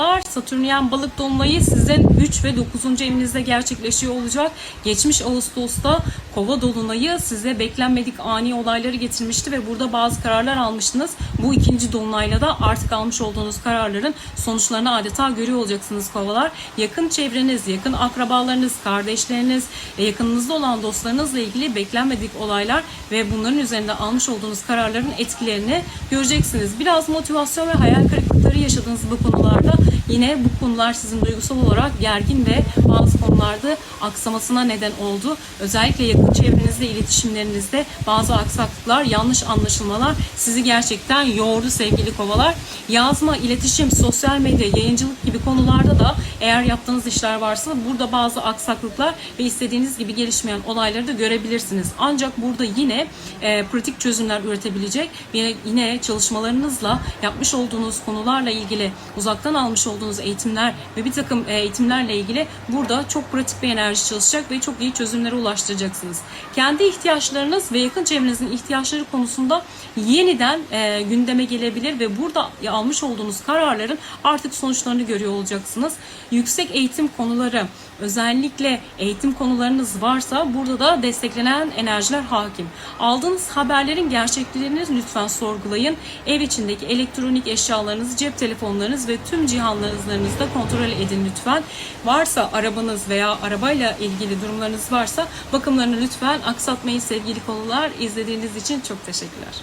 Hello kovalar Satürnyen balık dolunayı sizin 3 ve 9. evinizde gerçekleşiyor olacak. Geçmiş Ağustos'ta kova dolunayı size beklenmedik ani olayları getirmişti ve burada bazı kararlar almıştınız. Bu ikinci dolunayla da artık almış olduğunuz kararların sonuçlarını adeta görüyor olacaksınız kovalar. Yakın çevreniz, yakın akrabalarınız, kardeşleriniz, e, yakınınızda olan dostlarınızla ilgili beklenmedik olaylar ve bunların üzerinde almış olduğunuz kararların etkilerini göreceksiniz. Biraz motivasyon ve hayal kırıklıkları yaşadığınız bu konularda yine bu konular sizin duygusal olarak gergin ve bazı konularda aksamasına neden oldu. Özellikle yakın çevrenizde, iletişimlerinizde bazı aksaklıklar, yanlış anlaşılmalar sizi gerçekten yordu sevgili kovalar. Yazma, iletişim, sosyal medya, yayıncılık gibi konularda da eğer yaptığınız işler varsa burada bazı aksaklıklar ve istediğiniz gibi gelişmeyen olayları da görebilirsiniz. Ancak burada yine e, pratik çözümler üretebilecek ve yine çalışmalarınızla yapmış olduğunuz konularla ilgili uzaktan almış olduğunuz eğitimler ve bir takım e, eğitimlerle ilgili burada çok pratik bir enerji çalışacak ve çok iyi çözümlere ulaştıracaksınız. Kendi ihtiyaçlarınız ve yakın çevrenizin ihtiyaçları konusunda yeniden e, gündeme gelebilir ve burada almış olduğunuz kararların artık sonuçlarını görüyor olacaksınız. Yüksek eğitim konuları özellikle eğitim konularınız varsa burada da desteklenen enerjiler hakim. Aldığınız haberlerin gerçekliğini lütfen sorgulayın. Ev içindeki elektronik eşyalarınız, cep telefonlarınız ve tüm cihazlarınızı da kontrol edin lütfen. Varsa arabanız veya arabayla ilgili durumlarınız varsa bakımlarını lütfen aksatmayın sevgili konular. İzlediğiniz için çok teşekkürler.